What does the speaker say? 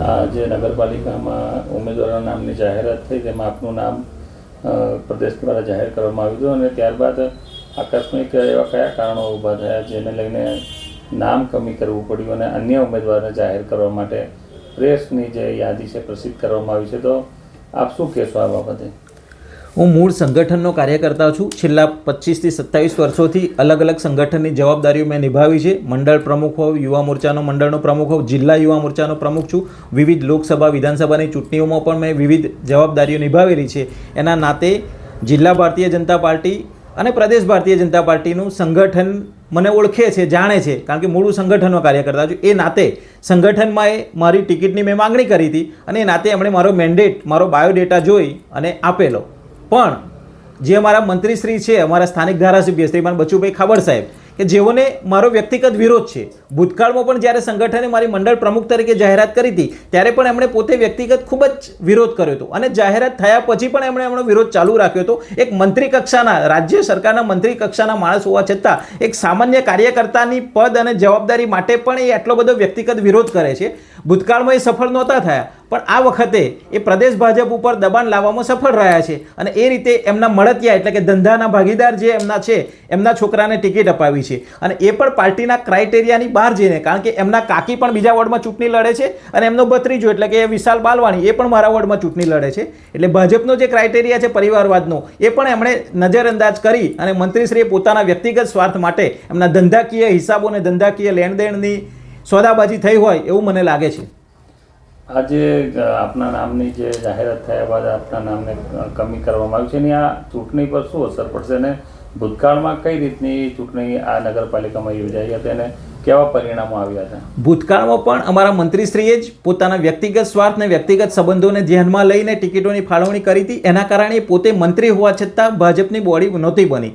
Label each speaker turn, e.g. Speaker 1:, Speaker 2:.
Speaker 1: આ જે નગરપાલિકામાં ઉમેદવારોના નામની જાહેરાત થઈ તેમાં આપનું નામ પ્રદેશ દ્વારા જાહેર કરવામાં આવ્યું હતું અને ત્યારબાદ આકસ્મિક એવા કયા કારણો ઊભા થયા જેને લઈને નામ કમી કરવું પડ્યું અને અન્ય ઉમેદવારને જાહેર કરવા માટે પ્રેસની જે યાદી છે, પ્રસિદ્ધ કરવામાં આવી છે. તો આપ શું કહેશો આ બાબતે?
Speaker 2: હું મૂળ સંગઠનનો કાર્યકર્તા છું. છેલ્લા પચીસથી સત્તાવીસ વર્ષોથી અલગ અલગ સંગઠનની જવાબદારીઓ મેં નિભાવી છે. મંડળ પ્રમુખ હોઉં, યુવા મોરચાનો મંડળનો પ્રમુખ હોઉં, જિલ્લા યુવા મોરચાનો પ્રમુખ છું. વિવિધ લોકસભા, વિધાનસભાની ચૂંટણીઓમાં પણ મેં વિવિધ જવાબદારીઓ નિભાવેલી છે. એના નાતે જિલ્લા ભારતીય જનતા પાર્ટી અને પ્રદેશ ભારતીય જનતા પાર્ટીનું સંગઠન મને ઓળખે છે, જાણે છે, કારણ કે મૂળું સંગઠનનો કાર્યકર્તા છું. એ નાતે સંગઠનમાં એ મારી ટિકિટની મેં માંગણી કરી હતી અને એ નાતે એમણે મારો મેન્ડેટ મારો બાયોડેટા જોઈ અને આપેલો. પણ જે અમારા મંત્રીશ્રી છે, અમારા સ્થાનિક ધારાસભ્ય શ્રીમાન બચુભાઈ ખાબડ સાહેબ, કે જેઓને મારો વ્યક્તિગત વિરોધ છે. ભૂતકાળમાં પણ જ્યારે સંગઠને મારી મંડળ પ્રમુખ તરીકે જાહેરાત કરી હતી, ત્યારે પણ એમણે પોતે વ્યક્તિગત ખૂબ જ વિરોધ કર્યો હતો. અને જાહેરાત થયા પછી પણ એમણે એમનો વિરોધ ચાલુ રાખ્યો હતો. એક મંત્રી કક્ષાના, રાજ્ય સરકારના મંત્રી કક્ષાના માણસ હોવા છતાં, એક સામાન્ય કાર્યકર્તાની પદ અને જવાબદારી માટે પણ એ આટલો બધો વ્યક્તિગત વિરોધ કરે છે. ભૂતકાળમાં એ સફળ નહોતા થયા. પણ આ વખતે એ પ્રદેશ ભાજપ ઉપર દબાણ લાવવામાં સફળ રહ્યા છે અને એ રીતે એમના મળતિયા એટલે કે ધંધાના ભાગીદાર જે એમના છે, એમના છોકરાને ટિકિટ અપાવી છે. અને એ પણ પાર્ટીના ક્રાઇટેરિયાની બહાર જઈને, કારણ કે એમના કાકી પણ બીજા વોર્ડમાં ચૂંટણી લડે છે અને એમનો ભત્રીજો એટલે કે વિશાલ બાલવાણી એ પણ મારા વોર્ડમાં ચૂંટણી લડે છે. એટલે ભાજપનો જે ક્રાઇટેરિયા છે પરિવારવાદનો, એ પણ એમણે નજરઅંદાજ કરી અને મંત્રીશ્રીએ પોતાના વ્યક્તિગત સ્વાર્થ માટે એમના ધંધાકીય હિસાબો અને ધંધાકીય લેણદેણની સોદાબાજી થઈ હોય એવું મને લાગે છે.
Speaker 1: આજે આપના નામની જે જાહેરાત થયા બાદ આપના નામને કમી કરવામાં આવી છે એની આ ચૂંટણી પર શું અસર પડશે અને ભૂતકાળમાં કઈ રીતની ચૂંટણી આ નગરપાલિકામાં યોજાઈ હતી અને કેવા પરિણામો આવ્યા હતા?
Speaker 2: ભૂતકાળમાં પણ અમારા મંત્રીશ્રીએ જ પોતાના વ્યક્તિગત સ્વાર્થ અને વ્યક્તિગત સંબંધોને ધ્યાનમાં લઈને ટિકિટોની ફાળવણી કરી હતી. એના કારણે પોતે મંત્રી હોવા છતાં ભાજપની બોડી નહોતી બની.